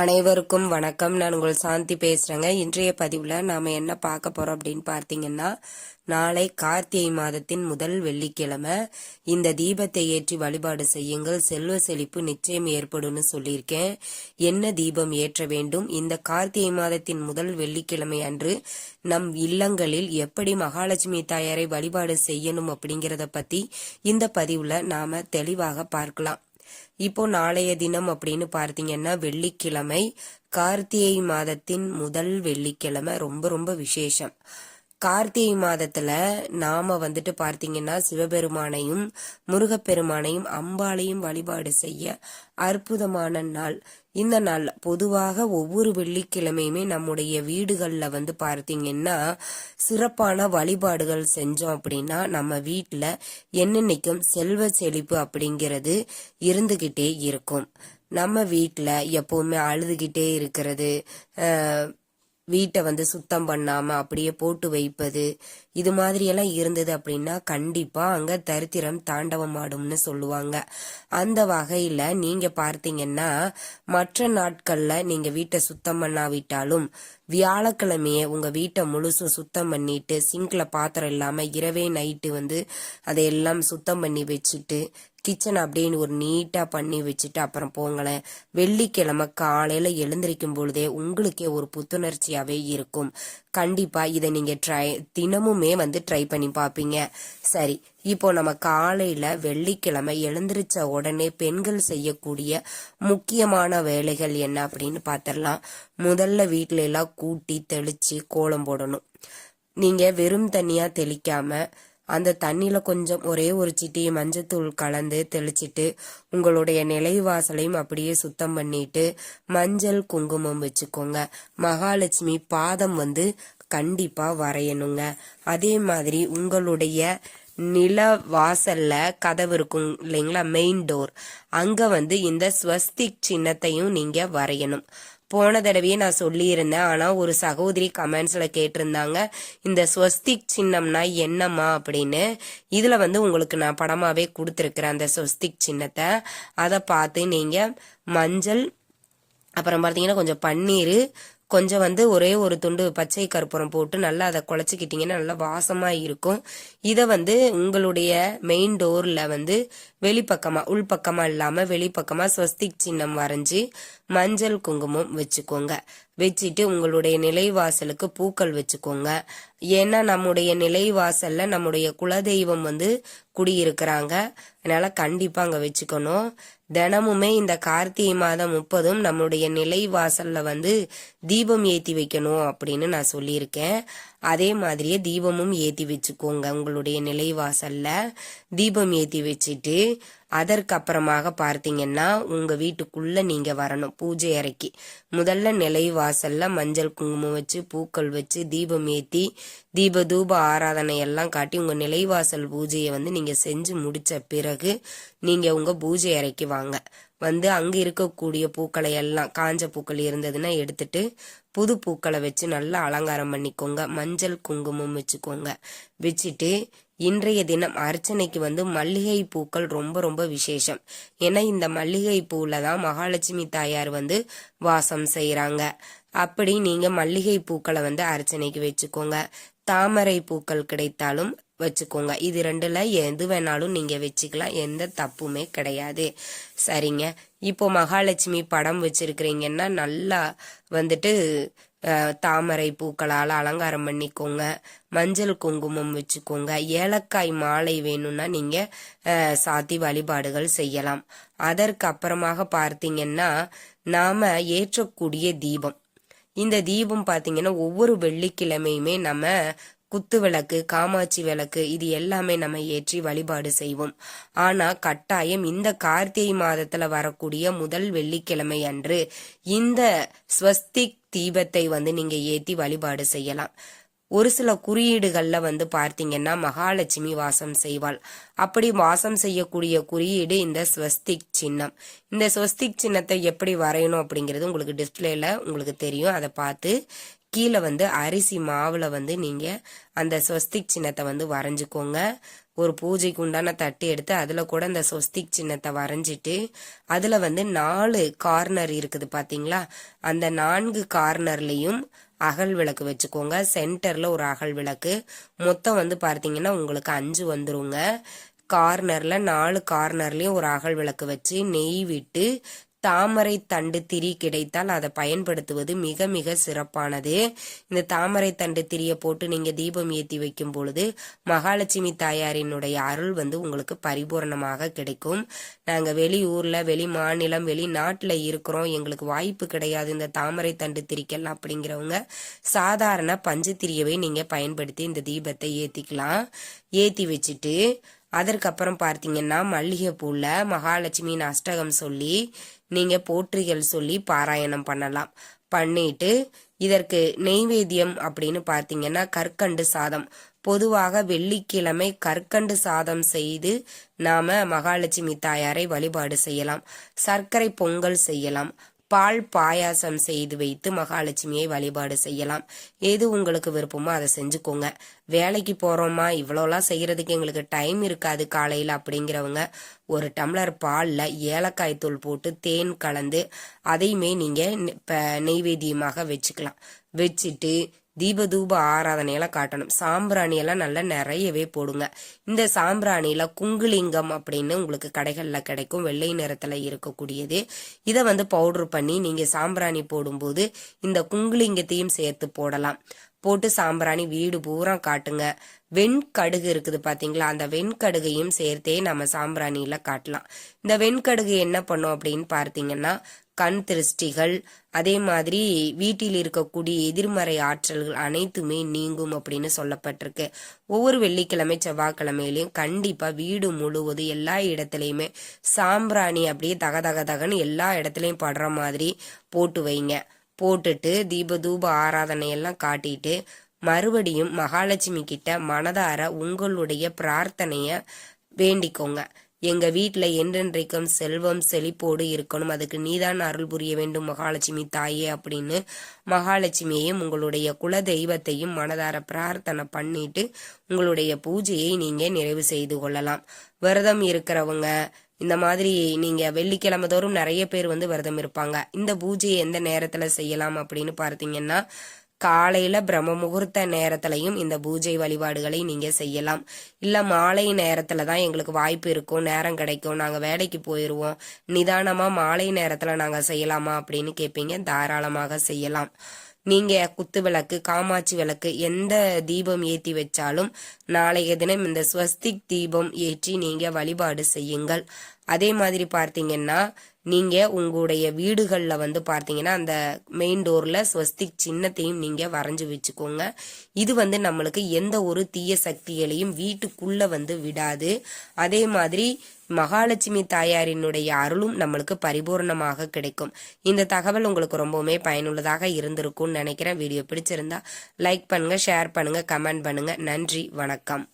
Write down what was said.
அனைவருக்கும் வணக்கம். நான் உங்கள் சாந்தி பேசுகிறேங்க இன்றைய பதிவில் நாம் என்ன பார்க்க போகிறோம் அப்படின்னு பார்த்தீங்கன்னா நாளை கார்த்திகை மாதத்தின் முதல் வெள்ளிக்கிழமை. இந்த தீபத்தை ஏற்றி வழிபாடு செய்யுங்கள். செல்வ செழிப்பு நிச்சயம் ஏற்படும்னு சொல்லியிருக்கேன். என்ன தீபம் ஏற்ற வேண்டும்? இந்த கார்த்திகை மாதத்தின் முதல் வெள்ளிக்கிழமை அன்று நம் இல்லங்களில் எப்படி மகாலட்சுமி தாயாரை வழிபாடு செய்யணும் அப்படிங்கிறத பற்றி இந்த பதிவில் நாம் தெளிவாக பார்க்கலாம். இப்போ நாளைய தினம் அப்படின்னு பார்த்தீங்கன்னா வெள்ளிக்கிழமை கார்த்திகை மாதத்தின் முதல் வெள்ளிக்கிழமை. ரொம்ப ரொம்ப விசேஷம். கார்த்திகை மாதத்துல நாம வந்துட்டு பார்த்தீங்கன்னா சிவபெருமானையும் முருகப்பெருமானையும் அம்பாளையும் வழிபாடு செய்ய அற்புதமான நாள். இந்த நாள் பொதுவாக ஒவ்வொரு வெள்ளிக்கிழமையுமே நம்முடைய வீடுகளில் வந்து பார்த்தீங்கன்னா சிறப்பான வழிபாடுகள் செஞ்சோம் அப்படின்னா நம்ம வீட்டில் என்னென்னைக்கும் செல்வ செழிப்பு அப்படிங்கிறது இருந்துகிட்டே இருக்கும். நம்ம வீட்டில் எப்போவுமே அழுதுகிட்டே இருக்கிறது வீட்டை வந்து சுத்தம் பண்ணாம அப்படியே போட்டு வைப்பது இது மாதிரி எல்லாம் இருந்தது அப்படின்னா கண்டிப்பா அங்க தரித்திரம் தாண்டவம் ஆடும்னு சொல்லுவாங்க. அந்த வகையில நீங்க பார்த்தீங்கன்னா மற்ற நாட்கள்ல நீங்க வீட்டை சுத்தம் பண்ணாவிட்டாலும் வியாழக்கிழமையே உங்க வீட்டை முழுசும் சுத்தம் பண்ணிட்டு சிங்க்ல பாத்திரம் இல்லாம இரவே நைட்டு வந்து அதையெல்லாம் சுத்தம் பண்ணி வச்சுட்டு கிச்சன் அப்படின்னு ஒரு நீட்டாக பண்ணி வச்சுட்டு அப்புறம் போங்களேன். வெள்ளிக்கிழமை காலையில் எழுந்திருக்கும் பொழுதே உங்களுக்கே ஒரு புத்துணர்ச்சியாகவே இருக்கும். கண்டிப்பாக இதை நீங்கள் ட்ரை தினமுமே வந்து ட்ரை பண்ணி பார்ப்பீங்க. சரி இப்போ நம்ம காலையில் வெள்ளிக்கிழமை எழுந்திரிச்ச உடனே பெண்கள் செய்யக்கூடிய முக்கியமான வேலைகள் என்ன அப்படின்னு பார்த்துடலாம். முதல்ல வீட்டில எல்லாம் கூட்டி தெளித்து கோலம் போடணும். நீங்கள் வெறும் தனியாக தெளிக்காமல் அந்த தண்ணியில கொஞ்சம் ஒரே ஒரு சிட்டி மஞ்சத்தூள் கலந்து தெளிச்சிட்டு உங்களுடைய நிலைவாசலையும் அப்படியே சுத்தம் பண்ணிட்டு மஞ்சள் குங்குமம் வச்சுக்கோங்க. மகாலட்சுமி பாதம் வந்து கண்டிப்பா வரையணுங்க. அதே மாதிரி உங்களுடைய நில வாசல்ல கதவு இருக்கும் இல்லைங்களா மெயின் டோர் அங்க வந்து இந்த ஸ்வஸ்திக் சின்னத்தையும் நீங்க வரையணும். போன தடவையே நான் சொல்லியிருந்தேன். ஆனால் ஒரு சகோதரி கமெண்ட்ஸில் கேட்டிருந்தாங்க இந்த ஸ்வஸ்திக் சின்னம்னா என்னம்மா அப்படின்னு. இதில் வந்து உங்களுக்கு நான் படமாகவே கொடுத்துருக்குறேன் அந்த ஸ்வஸ்திக் சின்னத்தை. அதை பார்த்து நீங்கள் மஞ்சள் அப்புறம் பார்த்தீங்கன்னா கொஞ்சம் பன்னீர் கொஞ்சம் வந்து ஒரே ஒரு துண்டு பச்சை கற்பூரம் போட்டு நல்லா அதை குழச்சிக்கிட்டிங்கன்னா நல்லா வாசமாக இருக்கும். இதை வந்து உங்களுடைய மெயின் டோரில் வந்து வெளிப்பக்கமாக உள்பக்கமாக இல்லாமல் வெளிப்பக்கமாக ஸ்வஸ்திக் சின்னம் வரைஞ்சி மஞ்சள் குங்குமம் வச்சுக்கோங்க. வச்சுட்டு உங்களுடைய நிலைவாசலுக்கு பூக்கள் வச்சுக்கோங்க. ஏன்னா நம்முடைய நிலைவாசல்ல நம்முடைய குலதெய்வம் வந்து குடியிருக்கிறாங்க. அதனால கண்டிப்பா அங்க வச்சுக்கணும். தினமுமே இந்த கார்த்திகை மாதம் முப்பதும் நம்முடைய நிலைவாசல்ல வந்து தீபம் ஏத்தி வைக்கணும் அப்படின்னு நான் சொல்லியிருக்கேன். அதே மாதிரியே தீபமும் ஏற்றி வச்சுக்கோங்க உங்களுடைய நிலைவாசல்ல. தீபம் ஏற்றி வச்சுட்டு அதற்கு அப்புறமாக பார்த்தீங்கன்னா உங்கள் வீட்டுக்குள்ள நீங்கள் வரணும் பூஜை அறைக்கு. முதல்ல நிலைவாசல்ல மஞ்சள் குங்குமம் வச்சு பூக்கள் வச்சு தீபம் ஏற்றி தீப தூப ஆராதனை எல்லாம் காட்டி உங்கள் நிலைவாசல் பூஜையை வந்து நீங்கள் செஞ்சு முடித்த பிறகு நீங்கள் உங்கள் பூஜை அறைக்கு வாங்க. வந்து அங்கே இருக்கக்கூடிய பூக்களை எல்லாம் காஞ்ச பூக்கள் இருந்ததுன்னா எடுத்துட்டு புது பூக்களை வச்சு நல்லா அலங்காரம் பண்ணிக்கோங்க. மஞ்சள் குங்குமம் வச்சுக்கோங்க. வச்சுட்டு இன்றைய தினம் அர்ச்சனைக்கு வந்து மல்லிகை பூக்கள் ரொம்ப ரொம்ப விசேஷம். ஏன்னா இந்த மல்லிகை பூவில் தான் மகாலட்சுமி தாயார் வந்து வாசம் செய்கிறாங்க அப்படி நீங்கள் மல்லிகை பூக்களை வந்து அர்ச்சனைக்கு வச்சுக்கோங்க. தாமரை பூக்கள் கிடைத்தாலும் வச்சுக்கோங்க. இது ரெண்டுல எது வேணாலும் நீங்க வச்சுக்கலாம். எந்த தப்புமே கிடையாது. சரிங்க. இப்போ மகாலட்சுமி படம் வச்சிருக்கிறீங்கன்னா நல்லா வந்துட்டு தாமரை பூக்களால் அலங்காரம் பண்ணிக்கோங்க. மஞ்சள் குங்குமம் வச்சுக்கோங்க. ஏலக்காய் மாலை வேணும்னா நீங்க சாத்தி வழிபாடுகள் செய்யலாம். அதற்கு அப்புறமாக பார்த்தீங்கன்னா நாம ஏற்றக்கூடிய தீபம். இந்த தீபம் பார்த்தீங்கன்னா ஒவ்வொரு வெள்ளிக்கிழமையுமே நம்ம குத்து விளக்கு காமாட்சி விளக்கு இது எல்லாமே நம்ம ஏற்றி வழிபாடு செய்வோம். ஆனா கட்டாயம் இந்த கார்த்திகை மாதத்துல வரக்கூடிய முதல் வெள்ளிக்கிழமை அன்று இந்த ஸ்வஸ்திக் தீபத்தை வந்து நீங்க ஏத்தி வழிபாடு செய்யலாம். ஒரு சில குறியீடுகள்ல வந்து பார்த்தீங்கன்னா மகாலட்சுமி வாசம் செய்வாள். அப்படி வாசம் செய்யக்கூடிய குறியீடு இந்த ஸ்வஸ்திக் சின்னம். இந்த ஸ்வஸ்திக் சின்னத்தை எப்படி வரையணும் அப்படிங்கிறது உங்களுக்கு டிஸ்பிளேல உங்களுக்கு தெரியும். அதை பார்த்து கீழே வந்து அரிசி மாவில் வந்து நீங்கள் அந்த ஸ்வஸ்திக் சின்னத்தை வந்து வரைஞ்சிக்கோங்க. ஒரு பூஜைக்கு உண்டான தட்டு எடுத்து அதில் கூட இந்த சொஸ்திக் சின்னத்தை வரைஞ்சிட்டு அதில் வந்து நாலு கார்னர் இருக்குது பார்த்தீங்களா அந்த நான்கு கார்னர்லேயும் அகல் விளக்கு வச்சுக்கோங்க. சென்டரில் ஒரு அகல் விளக்கு. மொத்தம் வந்து பார்த்தீங்கன்னா உங்களுக்கு அஞ்சு வந்துருங்க. கார்னரில் நாலு கார்னர்லேயும் ஒரு அகல் விளக்கு வச்சு நெய் விட்டு தாமரை தண்டு திரி கிடைத்தால் அதை பயன்படுத்துவது மிக மிக சிறப்பானது. இந்த தாமரை தண்டு திரியை போட்டு நீங்க தீபம் ஏற்றி வைக்கும் பொழுது மகாலட்சுமி தாயாரினுடைய அருள் வந்து உங்களுக்கு பரிபூரணமாக கிடைக்கும். நாங்க வெளியூர்ல வெளி மாநிலம் வெளிநாட்டுல இருக்கிறோம். எங்களுக்கு வாய்ப்பு கிடையாது இந்த தாமரை தண்டு திரிக்கலாம் அப்படிங்கிறவங்க. சாதாரண பஞ்சு திரியவை நீங்க பயன்படுத்தி இந்த தீபத்தை ஏத்திக்கலாம். ஏத்தி வச்சுட்டு அதற்கப்புறம் பார்த்தீங்கன்னா மல்லிகைப்பூவில் மகாலட்சுமியின் அஷ்டகம் சொல்லி நீங்கள் போற்றிகள் சொல்லி பாராயணம் பண்ணலாம். பண்ணிட்டு இதற்கு நெய்வேத்தியம் அப்படின்னு பார்த்தீங்கன்னா கற்கண்டு சாதம். பொதுவாக வெள்ளிக்கிழமை கற்கண்டு சாதம் செய்து நாம மகாலட்சுமி தாயாரை வழிபாடு செய்யலாம். சர்க்கரை பொங்கல் செய்யலாம். பால் பாயாசம் செய்து வைத்து மகாலட்சுமியை வழிபாடு செய்யலாம். எது உங்களுக்கு விருப்பமோ அதை செஞ்சுக்கோங்க. வேலைக்கு போறோமா? இவ்வளோலாம் செய்யறதுக்கு எங்களுக்கு டைம் இருக்காது காலையில் அப்படிங்கிறவங்க. ஒரு டம்ளர் பாலில் ஏலக்காய் தூள் போட்டு தேன் கலந்து அதையுமே நீங்கள் இப்போ நெய்வேத்தியமாக வச்சுக்கலாம். வச்சுட்டு தீபதூப ஆராதனையெல்லாம் காட்டணும். சாம்பிராணியெல்லாம் நல்லா நிறையவே போடுங்க. இந்த சாம்பிராணியில குங்குலிங்கம் அப்படின்னு உங்களுக்கு கடைகளில் கிடைக்கும். வெள்ளை நிறத்தில் இருக்கக்கூடியது. இதை வந்து பவுடர் பண்ணி நீங்கள் சாம்பிராணி போடும்போது இந்த குங்குலிங்கத்தையும் சேர்த்து போடலாம். போட்டு சாம்பிராணி வீடு பூரா காட்டுங்க. வெண்கடுகு இருக்குது பாத்தீங்களா? அந்த வெண்கடுகையும் சேர்த்தே நம்ம சாம்பிராணியில காட்டலாம். இந்த வெண்கடுகு என்ன பண்ணும் அப்படின்னு பார்த்தீங்கன்னா கண் திருஷ்டிகள் அதே மாதிரி வீட்டில் இருக்கக்கூடிய எதிர்மறை ஆற்றல்கள் அனைத்துமே நீங்கும் அப்படின்னு சொல்லப்பட்டிருக்கு. ஒவ்வொரு வெள்ளிக்கிழமை செவ்வாய்க்கிழமையிலையும் கண்டிப்பா வீடு முழுவதும் எல்லா இடத்துலையுமே சாம்பிராணி அப்படியே தக தக தகன்னு எல்லா இடத்துலையும் படுற மாதிரி போட்டு வைங்க. போட்டுட்டு தீப தூப ஆராதனை எல்லாம் காட்டிட்டு மறுபடியும் மகாலட்சுமி கிட்ட மனதார உங்களுடைய பிரார்த்தனைய வேண்டிக்கோங்க. எங்க வீட்டில் என்றென்றைக்கும் செல்வம் செழிப்போடு இருக்கணும். அதுக்கு நீதான் அருள் புரிய வேண்டும். மகாலட்சுமி தாயே அப்படின்னு மகாலட்சுமியையும் உங்களுடைய குல தெய்வத்தையும் மனதார பிரார்த்தனை பண்ணிட்டு உங்களுடைய பூஜையை நீங்க நிறைவு செய்து கொள்ளலாம். விரதம் இருக்கிறவங்க இந்த மாதிரி நீங்க வெள்ளிக்கிழமை தோறும் நிறைய பேர் வந்து விரதம் இருப்பாங்க. இந்த பூஜையை எந்த நேரத்துல செய்யலாம் அப்படின்னு பார்த்தீங்கன்னா காலையில பிரம்ம முகூர்த்த நேரத்திலையும் இந்த பூஜை வழிபாடுகளை நீங்க செய்யலாம். இல்ல மாலை நேரத்துல தான் எங்களுக்கு வாய்ப்பு இருக்கும் நேரம் கிடைக்கும் நாங்க வேலைக்கு போயிடுவோம் நிதானமா மாலை நேரத்துல நாங்க செய்யலாமா அப்படின்னு கேட்பீங்க தாராளமாக செய்யலாம். நீங்க குத்து விளக்கு காமாட்சி விளக்கு எந்த தீபம் ஏற்றி வச்சாலும் நாளைய தினம் இந்த ஸ்வஸ்திக் தீபம் ஏற்றி நீங்க வழிபாடு செய்யுங்கள். அதே மாதிரி பார்த்தீங்கன்னா நீங்க உங்களுடைய வீடுகளில் வந்து பார்த்தீங்கன்னா அந்த மெயின் டோர்ல ஸ்வஸ்திக் சின்னத்தையும் நீங்க வரைஞ்சு வச்சுக்கோங்க. இது வந்து நம்மளுக்கு எந்த ஒரு தீய சக்திகளையும் வீட்டுக்குள்ள வந்து விடாது. அதே மாதிரி மகாலட்சுமி தாயாரினுடைய அருளும் நம்மளுக்கு பரிபூர்ணமாக கிடைக்கும். இந்த தகவல் உங்களுக்கு ரொம்பவுமே பயனுள்ளதாக இருந்திருக்கும்னு நினைக்கிறேன். வீடியோ பிடிச்சிருந்தா லைக் பண்ணுங்க ஷேர் பண்ணுங்க கமெண்ட் பண்ணுங்க. நன்றி வணக்கம்.